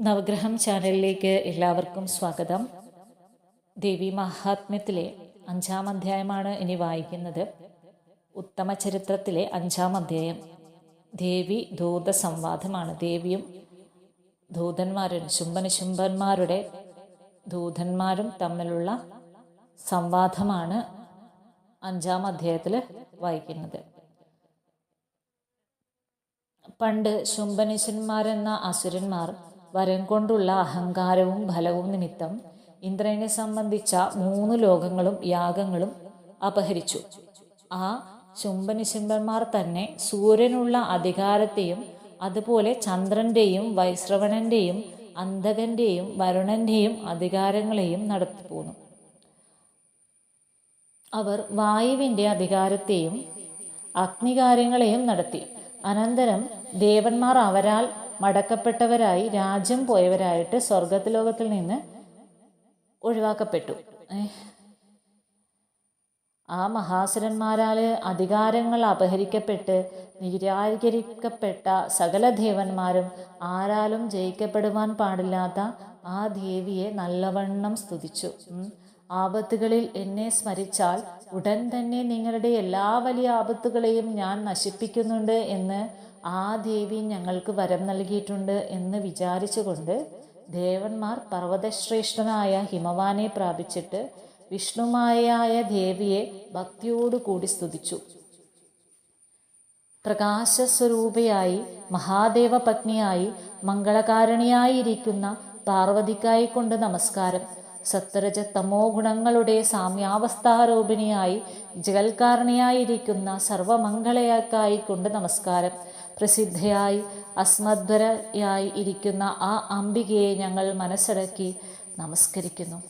നവഗ്രഹം ചാനലിലേക്ക് എല്ലാവർക്കും സ്വാഗതം. ദേവി മഹാത്മ്യത്തിലെ അഞ്ചാം അധ്യായമാണ് ഇനി വായിക്കുന്നത്. ഉത്തമ ചരിത്രത്തിലെ അഞ്ചാം അധ്യായം. ദേവി ദൂത സംവാദമാണ്. ദേവിയും ദൂതന്മാരും ശുംഭനശുംഭന്മാരുടെ ദൂതന്മാരും തമ്മിലുള്ള സംവാദമാണ് അഞ്ചാം അധ്യായത്തിൽ വായിക്കുന്നത്. പണ്ട് ശുംഭനിശന്മാരെന്ന അസുരന്മാർ വരം കൊണ്ടുള്ള അഹങ്കാരവും ഫലവും നിമിത്തം ഇന്ദ്രനെ സംബന്ധിച്ച മൂന്ന് ലോകങ്ങളും യാഗങ്ങളും അപഹരിച്ചു. ആ ശുംഭനിശുംഭന്മാർ തന്നെ സൂര്യനുള്ള അധികാരത്തെയും അതുപോലെ ചന്ദ്രന്റെയും വൈശ്രവണന്റെയും അന്ധകന്റെയും വരുണന്റെയും അധികാരങ്ങളെയും നടത്തിപ്പോന്നു അവർ വായുവിന്റെ അധികാരത്തെയും അഗ്നികാര്യങ്ങളെയും നടത്തി. അനന്തരം ദേവന്മാർ അവരാൽ മടക്കപ്പെട്ടവരായി രാജ്യം പോയവരായിട്ട് സ്വർഗത്തിലോകത്തിൽ നിന്ന് ഒഴിവാക്കപ്പെട്ടു. ആ മഹാസുരന്മാരാൽ അധികാരങ്ങൾ അപഹരിക്കപ്പെട്ട് നിരാകരിക്കപ്പെട്ട സകല ദേവന്മാരും ആരാലും ജയിക്കപ്പെടുവാൻ പാടില്ലാത്ത ആ ദേവിയെ നല്ലവണ്ണം സ്തുതിച്ചു. ആപത്തുകളിൽ എന്നെ സ്മരിച്ചാൽ ഉടൻ തന്നെ നിങ്ങളുടെ എല്ലാ വലിയ ആപത്തുകളെയും ഞാൻ നശിപ്പിക്കുന്നുണ്ട് എന്ന് ആ ദേവി ഞങ്ങൾക്ക് വരം നൽകിയിട്ടുണ്ട് എന്ന് വിചാരിച്ചുകൊണ്ട് ദേവന്മാർ പർവതശ്രേഷ്ഠനായ ഹിമവാനെ പ്രാപിച്ചിട്ട് വിഷ്ണുമായായ ദേവിയെ ഭക്തിയോടുകൂടി സ്തുതിച്ചു. പ്രകാശസ്വരൂപയായി മഹാദേവ പത്നിയായി മംഗളകാരണിയായിരിക്കുന്ന പാർവതിക്കായി കൊണ്ട് നമസ്കാരം. സത്രജ തമോ ഗുണങ്ങളുടെ സാമ്യാവസ്ഥാരോപിണിയായി ജഗൽക്കാരണിയായിരിക്കുന്ന സർവമംഗളയക്കായി കൊണ്ട് നമസ്കാരം. പ്രസിദ്ധയായി അസ്മദ്വരയായി ഇരിക്കുന്ന ആ അംബികയെ ഞങ്ങൾ മനസ്സിറക്കി നമസ്കരിക്കുന്നു.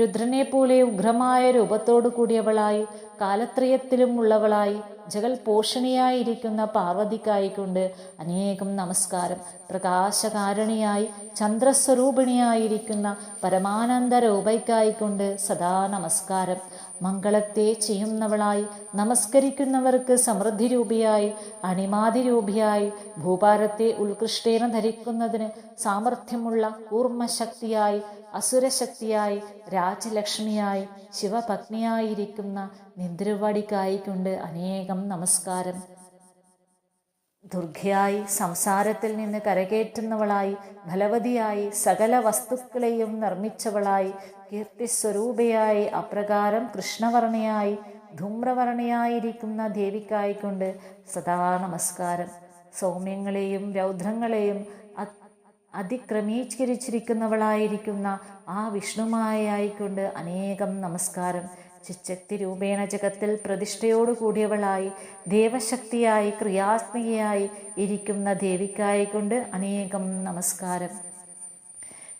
രുദ്രനെ പോലെ ഉഗ്രമായ രൂപത്തോടു കൂടിയവളായി കാലത്രയത്തിലും ഉള്ളവളായി ജഗൽ പോഷണിയായിരിക്കുന്ന പാർവതിക്കായിക്കൊണ്ട് അനേകം നമസ്കാരം. പ്രകാശകാരണിയായി ചന്ദ്രസ്വരൂപിണിയായിരിക്കുന്ന പരമാനന്ദ രൂപയ്ക്കായിക്കൊണ്ട് സദാ നമസ്കാരം. മംഗളത്തെ ചെയ്യുന്നവളായി നമസ്കരിക്കുന്നവർക്ക് സമൃദ്ധി രൂപിയായി അണിമാതി രൂപിയായി ഭൂഭാരത്തെ ഉത്കൃഷ്ടേന ധരിക്കുന്നതിന് സാമർഥ്യമുള്ള കൂർമ്മശക്തിയായി അസുരശക്തിയായി രാജലക്ഷ്മിയായി ശിവപത്നിയായിരിക്കുന്ന നിന്ദ്രവാടിക്കായിക്കൊണ്ട് അനേകം നമസ്കാരം. ദുർഗയായി സംസാരത്തിൽ നിന്ന് കരകേറ്റുന്നവളായി ഫലവതിയായി സകല വസ്തുക്കളെയും നിർമ്മിച്ചവളായി കീർത്തിസ്വരൂപയായി അപ്രകാരം കൃഷ്ണവർണയായി ധൂമ്രവർണയായിരിക്കുന്ന ദേവിക്കായിക്കൊണ്ട് സദാ നമസ്കാരം. സൗമ്യങ്ങളെയും രൗദ്രങ്ങളെയും അത് അതിക്രമീകരിച്ചിരിക്കുന്നവളായിരിക്കുന്ന ആ വിഷ്ണുമായായിക്കൊണ്ട് അനേകം നമസ്കാരം. ചിച്ചക്തി രൂപേണ ജഗത്തിൽ പ്രതിഷ്ഠയോടു കൂടിയവളായി ദേവശക്തിയായി ക്രിയാത്മികയായി ഇരിക്കുന്ന ദേവിക്കായിക്കൊണ്ട് അനേകം നമസ്കാരം.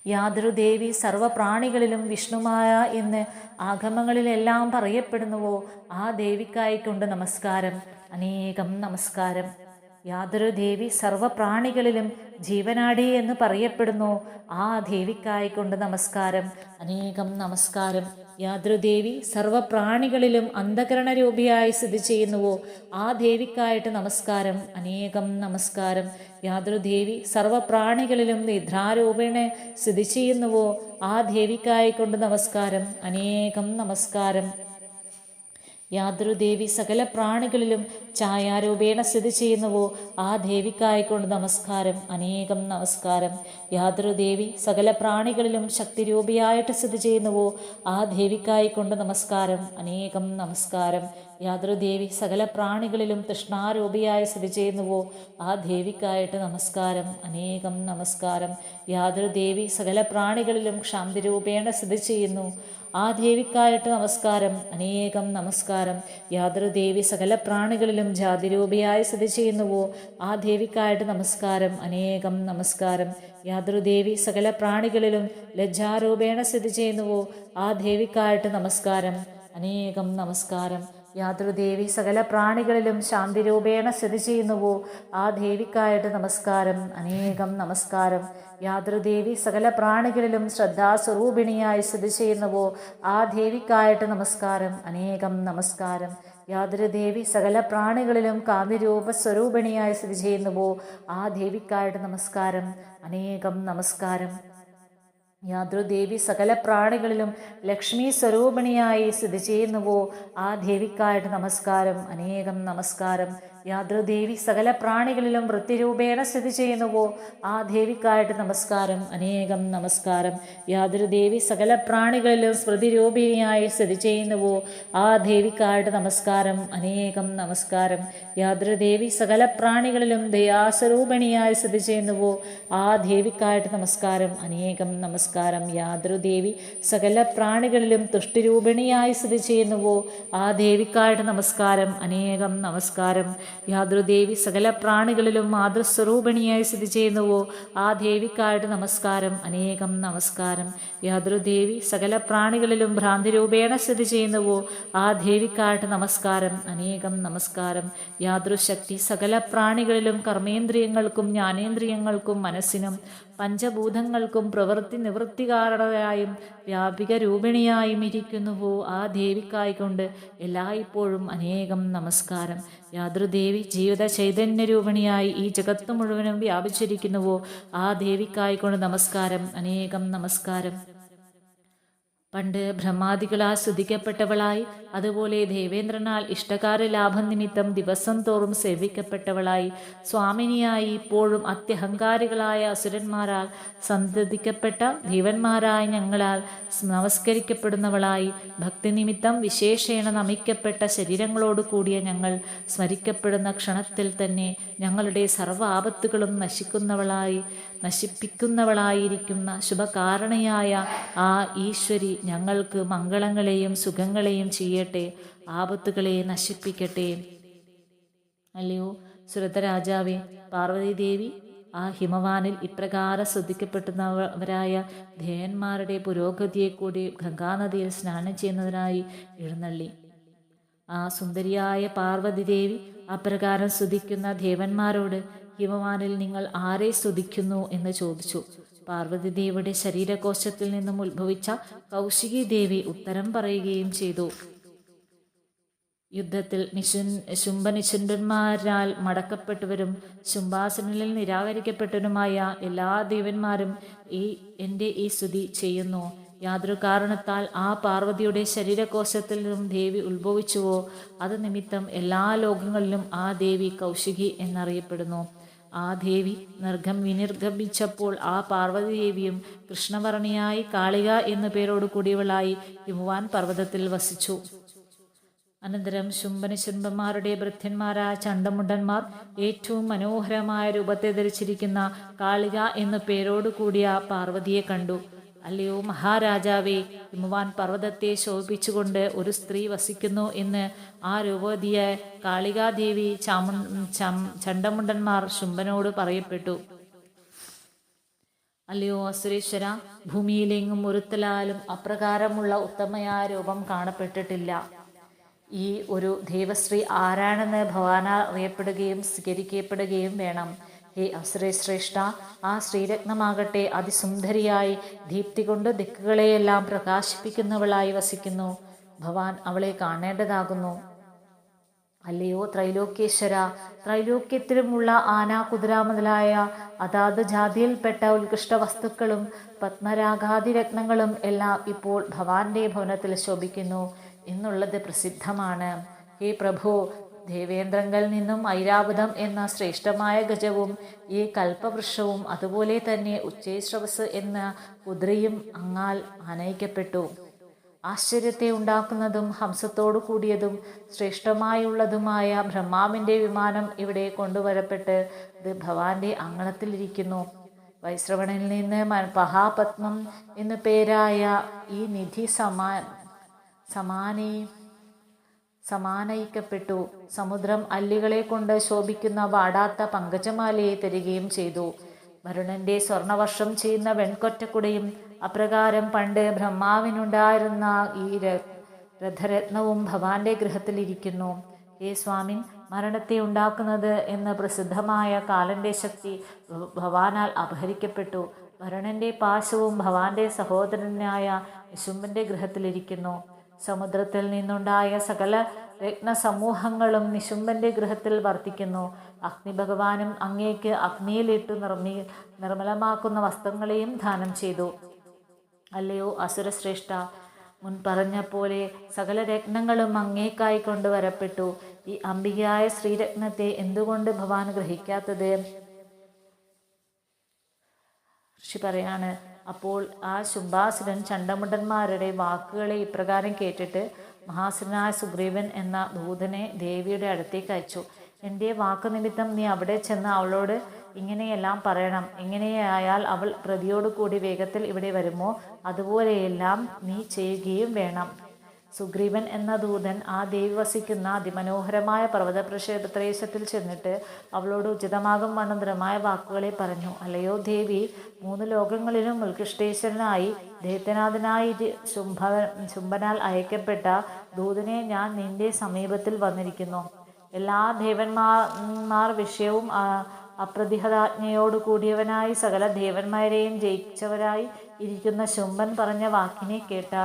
യാതൊരു ദേവി സർവപ്രാണികളിലും വിഷ്ണുമായ എന്ന് ആഗമങ്ങളിലെല്ലാം പറയപ്പെടുന്നുവോ ആ ദേവിക്കായിക്കൊണ്ട് നമസ്കാരം അനേകം നമസ്കാരം. യാതൊരു ദേവി സർവപ്രാണികളിലും ജീവനാടി എന്ന് പറയപ്പെടുന്നു ആ ദേവിക്കായിക്കൊണ്ട് നമസ്കാരം അനേകം നമസ്കാരം. യാതൊരു ദേവി സർവപ്രാണികളിലും അന്ധകരണ രൂപിയായി സ്ഥിതി ചെയ്യുന്നുവോ ആ ദേവിക്കായിട്ട് നമസ്കാരം അനേകം നമസ്കാരം. യാതൃദേവി സർവപ്രാണികളിലും നിദ്രാരൂപേണ സ്ഥിതി ചെയ്യുന്നുവോ ആ ദേവിക്കായിക്കൊണ്ട് നമസ്കാരം അനേകം നമസ്കാരം. യാതൊരു ദേവി സകല പ്രാണികളിലും ഛായാരൂപേണ സ്ഥിതി ചെയ്യുന്നുവോ ആ ദേവിക്കായിക്കൊണ്ട് നമസ്കാരം അനേകം നമസ്കാരം. യാതൊരു ദേവി സകല പ്രാണികളിലും ശക്തിരൂപിയായിട്ട് സ്ഥിതി ചെയ്യുന്നുവോ ആ ദേവിക്കായിക്കൊണ്ട് നമസ്കാരം അനേകം നമസ്കാരം. യാതൊരു ദേവി സകല പ്രാണികളിലും തൃഷ്ണാരൂപിയായി സ്ഥിതി ചെയ്യുന്നുവോ ആ ദേവിക്കായിട്ട് നമസ്കാരം അനേകം നമസ്കാരം. യാതൊരു ദേവി സകല പ്രാണികളിലും ക്ഷാന്തിരൂപേണ സ്ഥിതി ചെയ്യുന്നു ആ ദേവിക്കായിട്ട് നമസ്കാരം. അനേകം നമസ്കാരം. യാതൊരു ദേവി സകല പ്രാണികളിലും ജാതിരൂപയായി സ്ഥിതി ചെയ്യുന്നുവോ? ആ ദേവിക്കായിട്ട് നമസ്കാരം. അനേകം നമസ്കാരം. യാതൊരു ദേവി സകല പ്രാണികളിലും ലജ്ജാരൂപേണ സ്ഥിതി ചെയ്യുന്നുവോ? ആ ദേവിക്കായിട്ട് നമസ്കാരം. അനേകം നമസ്കാരം. യാതൊരു ദേവി സകല പ്രാണികളിലും ശാന്തിരൂപേണ സ്ഥിതി ചെയ്യുന്നുവോ? ആ ദേവിക്കായിട്ട് നമസ്കാരം. അനേകം നമസ്കാരം. യാതൊരു ദേവി സകല പ്രാണികളിലും ശ്രദ്ധാസ്വരൂപിണിയായി സ്ഥിതി ചെയ്യുന്നുവോ? ആ ദേവിക്കായിട്ട് നമസ്കാരം. അനേകം നമസ്കാരം. യാതൊരു ദേവി സകല പ്രാണികളിലും കാന്തിരൂപ സ്വരൂപിണിയായി സ്ഥിതി ചെയ്യുന്നുവോ? ആ ദേവിക്കായിട്ട് നമസ്കാരം. അനേകം നമസ്കാരം. യാതൃദേവി സകല പ്രാണികളിലും ലക്ഷ്മി സ്വരൂപിണിയായി സ്ഥിതി ചെയ്യുന്നുവോ? ആ ദേവിക്കായിട്ട് നമസ്കാരം അനേകം നമസ്കാരം. യാതൃദേവി സകല പ്രാണികളിലും വൃത്തിരൂപേണ സ്ഥിതി ചെയ്യുന്നുവോ? ആ ദേവിക്കായിട്ട് നമസ്കാരം. അനേകം നമസ്കാരം. യാതൃദേവി സകല പ്രാണികളിലും സ്മൃതിരൂപിണിയായി സ്ഥിതി ചെയ്യുന്നുവോ? ആ ദേവിക്കായിട്ട് നമസ്കാരം. അനേകം നമസ്കാരം. യാതൃദേവി സകല പ്രാണികളിലും ദയാസ്വരൂപിണിയായി സ്ഥിതി ചെയ്യുന്നുവോ? ആ ദേവിക്കായിട്ട് നമസ്കാരം. അനേകം നമസ്കാരം. യാതൃദേവി സകല പ്രാണികളിലും തുഷ്ടിരൂപിണിയായി സ്ഥിതി ചെയ്യുന്നുവോ? ആ ദേവിക്കായിട്ട് നമസ്കാരം. അനേകം നമസ്കാരം. യാതൃദേവി സകല പ്രാണികളിലും മാതൃസ്വരൂപിണിയായി സ്ഥിതി ചെയ്യുന്നുവോ ആ ദേവിക്കായിട്ട് നമസ്കാരം അനേകം നമസ്കാരം. യാതൃദേവി സകല പ്രാണികളിലും ഭ്രാന്തിരൂപേണ സ്ഥിതി ചെയ്യുന്നുവോ ആ ദേവിക്കായിട്ട് നമസ്കാരം അനേകം നമസ്കാരം. യാതൃശക്തി സകല പ്രാണികളിലും കർമ്മേന്ദ്രിയങ്ങൾക്കും ജ്ഞാനേന്ദ്രിയങ്ങൾക്കും മനസ്സിനും പഞ്ചഭൂതങ്ങൾക്കും പ്രവൃത്തി നിവൃത്തികാരണയായും വ്യാപിക രൂപിണിയായും ഇരിക്കുന്നുവോ ആ ദേവിക്കായിക്കൊണ്ട് എല്ലായ്പ്പോഴും അനേകം നമസ്കാരം. യാതൃദേവി ജീവിത ചൈതന്യ രൂപിണിയായി ഈ ജഗത്ത് മുഴുവനും വ്യാപിച്ചിരിക്കുന്നുവോ ആ ദേവിക്കായിക്കൊണ്ട് നമസ്കാരം അനേകം നമസ്കാരം. പണ്ട് ബ്രഹ്മാദികളാൽ സ്തുതിക്കപ്പെട്ടവളായി അതുപോലെ ദേവേന്ദ്രനാൽ ഇഷ്ടകാര ലാഭം നിമിത്തം ദിവസം തോറും സേവിക്കപ്പെട്ടവളായി സ്വാമിനിയായി ഇപ്പോഴും അത്യഹങ്കാരികളായ അസുരന്മാരാൽ സന്തതിക്കപ്പെട്ട ധീവന്മാരായ ഞങ്ങളാൽ നമസ്കരിക്കപ്പെടുന്നവളായി ഭക്തി നിമിത്തം വിശേഷേണ നമിക്കപ്പെട്ട ശരീരങ്ങളോട് കൂടിയ ഞങ്ങൾ സ്മരിക്കപ്പെടുന്ന ക്ഷണത്തിൽ തന്നെ ഞങ്ങളുടെ സർവ ആപത്തുകളും നശിക്കുന്നവളായി നശിപ്പിക്കുന്നവളായിരിക്കുന്ന ശുഭകാരണയായ ആ ഈശ്വരി ഞങ്ങൾക്ക് മംഗളങ്ങളെയും സുഖങ്ങളെയും ചെയ്യട്ടെ ആപത്തുകളെ നശിപ്പിക്കട്ടെ. അല്ലയോ സുരതരാജാവേ പാർവതീദേവി ആ ഹിമവാനിൽ ഇപ്രകാരം ശ്രദ്ധിക്കപ്പെടുന്നവരായ ധേയന്മാരുടെ പുരോഗതിയെ കൂടി ഗംഗാനദിയിൽ സ്നാനം ചെയ്യുന്നതിനായി എഴുന്നള്ളി. ആ സുന്ദരിയായ പാർവതിദേവി അപ്രകാരം സ്തുതിക്കുന്ന ദേവന്മാരോട് ഹിമവാനിൽ നിങ്ങൾ ആരെ സ്തുതിക്കുന്നു എന്ന് ചോദിച്ചു. പാർവതി ദേവിയുടെ ശരീരകോശത്തിൽ നിന്നും ഉത്ഭവിച്ച കൗശികി ദേവി ഉത്തരം പറയുകയും ചെയ്തു. യുദ്ധത്തിൽ നിശുൻ ശുംഭനിശുണ്ടന്മാരാൽ മടക്കപ്പെട്ടവരും ശുംഭാസനിൽ നിരാകരിക്കപ്പെട്ടവരുമായ എല്ലാ ദേവന്മാരും ഈ എന്റെ ഈ സ്തുതി ചെയ്യുന്നു. യാതൊരു കാരണത്താൽ ആ പാർവതിയുടെ ശരീരകോശത്തിൽ നിന്നും ദേവി ഉത്ഭവിച്ചുവോ? അത് നിമിത്തം എല്ലാ ലോകങ്ങളിലും ആ ദേവി കൗശികി എന്നറിയപ്പെടുന്നു. ആ ദേവി നിർഗം വിനിർഗമിച്ചപ്പോൾ ആ പാർവതി ദേവിയും കൃഷ്ണവർണിയായി കാളിക എന്നു പേരോട് കൂടിയവളായി ഹിമുവാൻ പർവതത്തിൽ വസിച്ചു. അനന്തരം ശുംഭനിശുംഭന്മാരുടെ ഭൃത്യന്മാരായ ചണ്ടമുണ്ടന്മാർ ഏറ്റവും മനോഹരമായ രൂപത്തെ ധരിച്ചിരിക്കുന്ന കാളിക എന്ന പേരോട് കൂടിയ പാർവതിയെ കണ്ടു. അല്ലയോ മഹാരാജാവേ ഹിമവാൻ പർവതത്തെ ശോഭിച്ചുകൊണ്ട് ഒരു സ്ത്രീ വസിക്കുന്നു എന്ന് ആ രൂപവതിയെ കാളികാദേവി ചാമു ചണ്ടമുണ്ടന്മാർ ശുംഭനോട് പറയപ്പെട്ടു. അല്ലയോ അസുരേശ്വര ഭൂമിയിലെങ്ങും ഒരുത്തലാലും അപ്രകാരമുള്ള ഉത്തമയായ രൂപം കാണപ്പെട്ടിട്ടില്ല. ഈ ഒരു ദേവശ്രീ ആരാണെന്ന് ഭവാന അറിയപ്പെടുകയും സ്വീകരിക്കപ്പെടുകയും വേണം. ഹേ അസുരശ്രേഷ്ഠ ആ ശ്രീരത്നമാകട്ടെ അതിസുന്ദരിയായി ദീപ്തി കൊണ്ട് ദിക്കുകളെയെല്ലാം പ്രകാശിപ്പിക്കുന്നവളായി വസിക്കുന്നു. ഭവാൻ അവളെ കാണേണ്ടതാകുന്നു. അല്ലയോ ത്രൈലോക്യേശ്വര ത്രൈലോക്യത്തിലുമുള്ള ആന കുതിര മുതലായ അതാത് ജാതിയിൽപ്പെട്ട ഉത്കൃഷ്ട വസ്തുക്കളും പത്മരാഗാദി രത്നങ്ങളും എല്ലാം ഇപ്പോൾ ഭവാന്റെ ഭവനത്തിൽ ശോഭിക്കുന്നു. എന്നുള്ളത് പ്രസിദ്ധമാണ്. ഈ പ്രഭു ദേവേന്ദ്രങ്ങളിൽ നിന്നും ഐരാവതം എന്ന ശ്രേഷ്ഠമായ ഗജവും ഈ കൽപ്പവൃക്ഷവും അതുപോലെ തന്നെ ഉച്ചേശ്രവസ് എന്ന കുതിരയും അങ്ങാൽ ആനയിക്കപ്പെട്ടു. ആശ്ചര്യത്തെ ഉണ്ടാക്കുന്നതും ഹംസത്തോടു കൂടിയതും ശ്രേഷ്ഠമായുള്ളതുമായ ബ്രഹ്മാവിന്റെ വിമാനം ഇവിടെ കൊണ്ടുവരപ്പെട്ട് ഇത് ഭവാന്റെ അങ്കണത്തിലിരിക്കുന്നു വൈശ്രവണനിൽ നിന്ന് മഹാപത്മം എന്നു പേരായ ഈ നിധി സമാ സമാനീ സമാനയിക്കപ്പെട്ടു. സമുദ്രം അല്ലികളെ കൊണ്ട് ശോഭിക്കുന്ന വാടാത്ത പങ്കജമാലയെ തരികയും ചെയ്തു. വരുണന്റെ സ്വർണവർഷം ചെയ്യുന്ന വെൺകൊറ്റക്കുടയും അപ്രകാരം പണ്ട് ബ്രഹ്മാവിനുണ്ടായിരുന്ന ഈ രഥരത്നവും ഭവാന്റെ ഗൃഹത്തിലിരിക്കുന്നു. ഹേ സ്വാമിൻ മരണത്തെ ഉണ്ടാക്കുന്നത് എന്ന് പ്രസിദ്ധമായ കാലന്റെ ശക്തി ഭവാനാൽ അപഹരിക്കപ്പെട്ടു. വരുണന്റെ പാശവും ഭവാന്റെ സഹോദരനായ യശുംബന്റെ ഗൃഹത്തിലിരിക്കുന്നു. സമുദ്രത്തിൽ നിന്നുണ്ടായ സകല രത്നസമൂഹങ്ങളും നിശുംബന്റെ ഗൃഹത്തിൽ വർത്തിക്കുന്നു. അഗ്നി ഭഗവാനും അങ്ങേക്ക് അഗ്നിയിലിട്ട് നിർമ്മി നിർമ്മലമാക്കുന്ന വസ്ത്രങ്ങളെയും ദാനം ചെയ്തു. അല്ലയോ അസുരശ്രേഷ്ഠ മുൻ പറഞ്ഞ പോലെ സകല രത്നങ്ങളും അങ്ങേക്കായി കൊണ്ടുവരപ്പെട്ടു. ഈ അംബികയായ ശ്രീരത്നത്തെ എന്തുകൊണ്ട് ഭഗവാൻ ഗ്രഹിക്കാത്തത്? ഋഷി പറയാണ് അപ്പോൾ ആ ശുംഭാസുരൻ ചണ്ടമുണ്ടന്മാരുടെ വാക്കുകളെ ഇപ്രകാരം കേട്ടിട്ട് മഹാസുരനായ സുഗ്രീവൻ എന്ന ദൂതനെ ദേവിയുടെ അടുത്തേക്ക് അയച്ചു. എന്റെ വാക്ക് നിമിത്തം നീ അവിടെ ചെന്ന് അവളോട് ഇങ്ങനെയെല്ലാം പറയണം. ഇങ്ങനെയായാൽ അവൾ പ്രതിയോടുകൂടി വേഗത്തിൽ ഇവിടെ വരുമോ? അതുപോലെയെല്ലാം നീ ചെയ്യുകയും വേണം. സുഗ്രീവൻ എന്ന ദൂതൻ ആ ദേവി വസിക്കുന്ന അതിമനോഹരമായ പർവത പ്രദേശത്തിൽ ചെന്നിട്ട് അവളോട് ഉചിതമാകും വണ്ണന്തരമായ വാക്കുകളെ പറഞ്ഞു. അല്ലയോ ദേവി മൂന്ന് ലോകങ്ങളിലും ഉത്കൃഷ്ടേശ്വരനായി ദേഹത്തനാഥനായി ശുംഭ ശുംഭനാൽ അയക്കപ്പെട്ട ദൂതനെ ഞാൻ നിന്റെ സമീപത്തിൽ വന്നിരിക്കുന്നു. എല്ലാ ദേവന്മാർ വിഷയവും അപ്രതിഹതാജ്ഞയോട് കൂടിയവനായി സകല ദേവന്മാരെയും ജയിച്ചവരായി ഇരിക്കുന്ന ശുംഭൻ പറഞ്ഞ വാക്കിനെ കേട്ടാ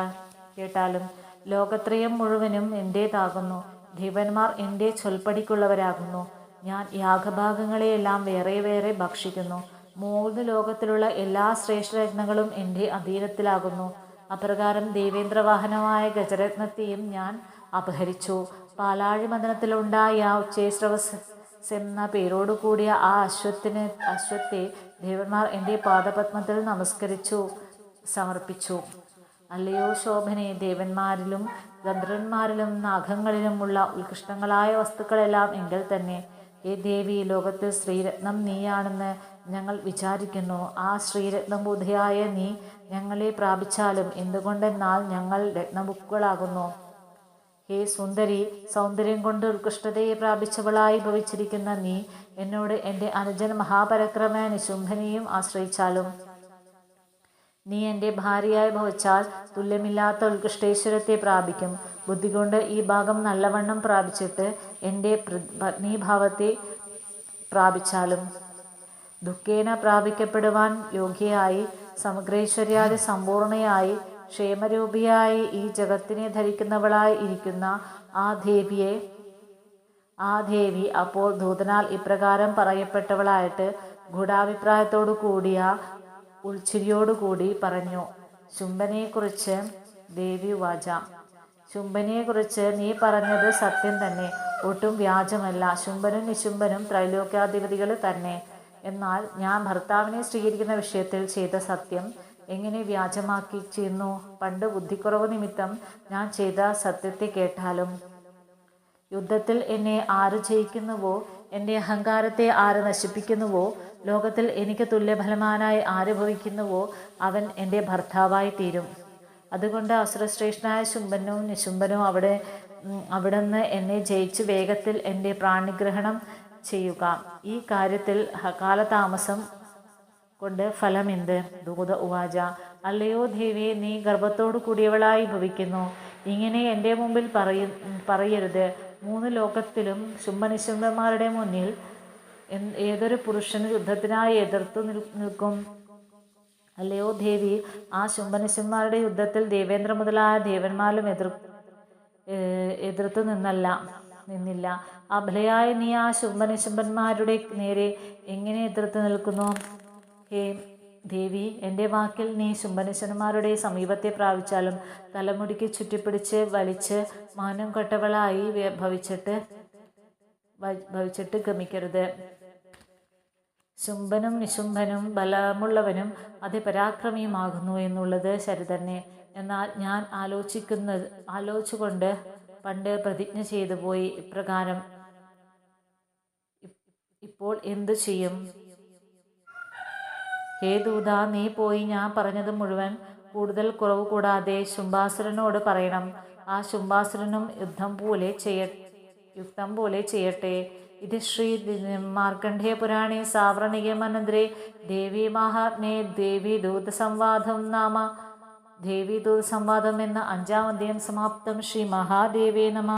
കേട്ടാലും ലോകത്രയം മുഴുവനും എന്റേതാകുന്നു ദേവന്മാർ എന്റെ ചൊൽപ്പടിക്കുള്ളവരാകുന്നു. ഞാൻ യാഗഭാഗങ്ങളെയെല്ലാം വേറെ വേറെ ഭക്ഷിക്കുന്നു. മൂന്ന് ലോകത്തിലുള്ള എല്ലാ ശ്രേഷ്ഠരത്നങ്ങളും എന്റെ അധീനത്തിലാകുന്നു. അപ്രകാരം ദേവേന്ദ്രവാഹനമായ ഗജരത്നത്തെയും ഞാൻ അപഹരിച്ചു. പാലാഴി മന്ദനത്തിലുണ്ടായ ഉച്ചേശ്രവസ് എന്ന പേരോടുകൂടിയ ആ അശ്വത്തിന് അശ്വത്തെ ദേവന്മാർ എന്റെ പാദപത്മത്തിൽ നമസ്കരിച്ചു സമർപ്പിച്ചു. അല്ലയോ ശോഭനെ ദേവന്മാരിലും ഗന്ധർവന്മാരിലും നാഗങ്ങളിലുമുള്ള ഉത്കൃഷ്ടങ്ങളായ വസ്തുക്കളെല്ലാം എങ്കിൽ തന്നെ ഏ ദേവി ലോകത്തിൽ ശ്രീരത്നം നീയാണെന്ന് ഞങ്ങൾ വിചാരിക്കുന്നു. ആ ശ്രീരത്നം ശ്രീരത്നബുദ്ധിയായ നീ ഞങ്ങളെ പ്രാപിച്ചാലും എന്തുകൊണ്ടെന്നാൽ ഞങ്ങൾ രത്നബുക്കുകളാകുന്നു. ഹേ സുന്ദരി സൗന്ദര്യം കൊണ്ട് ഉത്കൃഷ്ടതയെ പ്രാപിച്ചവളായി ഭവിച്ചിരിക്കുന്ന നീ എന്നോട് എന്റെ അനുജൻ മഹാപരക്രമ നിശുംഭനെയും ആശ്രയിച്ചാലും നീ എന്റെ ഭാര്യയായി ഭവിച്ചാൽ തുല്യമില്ലാത്ത ഉത്കൃഷ്ടേശ്വരത്തെ പ്രാപിക്കും. ബുദ്ധി കൊണ്ട് ഈ ഭാഗം നല്ലവണ്ണം പ്രാപിച്ചിട്ട് എന്റെ പത്നീഭാവത്തെ പ്രാപിച്ചാലും. ദുഃഖേന പ്രാപിക്കപ്പെടുവാൻ യോഗ്യയായി സമഗ്രൈശ്വര്യാദി സമ്പൂർണയായി ക്ഷേമരൂപിയായി ഈ ജഗത്തിനെ ധരിക്കുന്നവളായി ഇരിക്കുന്ന ആ ദേവിയെ ആ ദേവി അപ്പോൾ ദൂതനാൽ ഇപ്രകാരം പറയപ്പെട്ടവളായിട്ട് ഗൂഢാഭിപ്രായത്തോടു കൂടിയ ഉൾച്ചിരിയോടുകൂടി പറഞ്ഞു ശുംഭനെക്കുറിച്ച് ദേവി വാച. ശുംഭനെക്കുറിച്ച് നീ പറഞ്ഞത് സത്യം തന്നെ. ഒട്ടും വ്യാജമല്ല. ശുംഭനും നിശുംഭനും ത്രൈലോക്യാധിപതികൾ തന്നെ. എന്നാൽ ഞാൻ ഭർത്താവിനെ സ്വീകരിക്കുന്ന വിഷയത്തിൽ ചെയ്ത സത്യം എങ്ങനെ വ്യാജമാക്കി ചെയ്യുന്നു പണ്ട് ബുദ്ധിക്കുറവ് നിമിത്തം ഞാൻ ചെയ്ത സത്യത്തെ കേട്ടാലും. യുദ്ധത്തിൽ എന്നെ ആര് ജയിക്കുന്നുവോ? എന്റെ അഹങ്കാരത്തെ ആര് നശിപ്പിക്കുന്നുവോ? ലോകത്തിൽ എനിക്ക് തുല്യഫലമാനായി ആര് ഭവിക്കുന്നുവോ അവൻ എന്റെ ഭർത്താവായി തീരും. അതുകൊണ്ട് അസുരശ്രേഷ്ഠനായ ശുംഭനും നിശുംഭനും അവിടെ അവിടെ നിന്ന് എന്നെ ജയിച്ച് വേഗത്തിൽ എന്റെ പ്രാണിഗ്രഹണം ചെയ്യുക. ഈ കാര്യത്തിൽ കാലതാമസം കൊണ്ട് ഫലമെന്ത്? ദൂത ഉവാച അല്ലയോ ദേവി നീ ഗർഭത്തോടു കൂടിയവളായി ഭവിക്കുന്നു. ഇങ്ങനെ എന്റെ മുമ്പിൽ പറയ പറയരുത്. മൂന്ന് ലോകത്തിലും ശുംഭനിശുംഭന്മാരുടെ മുന്നിൽ ഏതൊരു പുരുഷന് യുദ്ധത്തിനായി എതിർത്തു നിൽക്കും. അല്ലയോ ദേവി ആ ശുംഭനിശന്മാരുടെ യുദ്ധത്തിൽ ദേവേന്ദ്ര മുതലായ ദേവന്മാരും എതിർ എതിർത്തു നിന്നല്ല നിന്നില്ല. അഭലയായ നീ ആ ശുംഭനശുംഭന്മാരുടെ നേരെ എങ്ങനെ എതിർത്ത് നിൽക്കുന്നു? ഹേ ദേവി എന്റെ വാക്കിൽ നീ ശുംഭനിശന്മാരുടെ സമീപത്തെ പ്രാപിച്ചാലും തലമുടിക്ക് ചുറ്റിപ്പിടിച്ച് വലിച്ച് മാനം കെട്ടവളായി ഭവിച്ചിട്ട് ഭവിച്ചിട്ട് ഗമിക്കരുത് ശുംഭനും നിശുംഭനും ബലമുള്ളവനും അതിപരാക്രമിയുമാകുന്നു എന്നുള്ളത് ശരിതന്നെ. എന്നാൽ ഞാൻ ആലോചിക്കുന്നത് ആലോചിച്ചുകൊണ്ട് പണ്ട് പ്രതിജ്ഞ ചെയ്തു പോയി ഇപ്രകാരം. ഇപ്പോൾ എന്തു ചെയ്യും? ഹേ ദൂത നീ പോയി ഞാൻ പറഞ്ഞത് മുഴുവൻ കൂടുതൽ കുറവ് കൂടാതെ ശുംഭാസുരനോട് പറയണം. ആ ശുംഭാസുരനും യുദ്ധം പോലെ ചെയ്യ യുക്തം പോലെ ചെയ്യട്ടെ. ഇത് ശ്രീ മാർക്കണ്ഡേയപുരാണേ സാവ്രണികമനന്തരേ ദേവി മഹാത്മേ ദേവി ദൂത സംവാദം നാമ. ദേവി ദൂത സംവാദം എന്ന അഞ്ചാം അധ്യയം സമാപ്തം. ശ്രീ മഹാദേവേ നമ.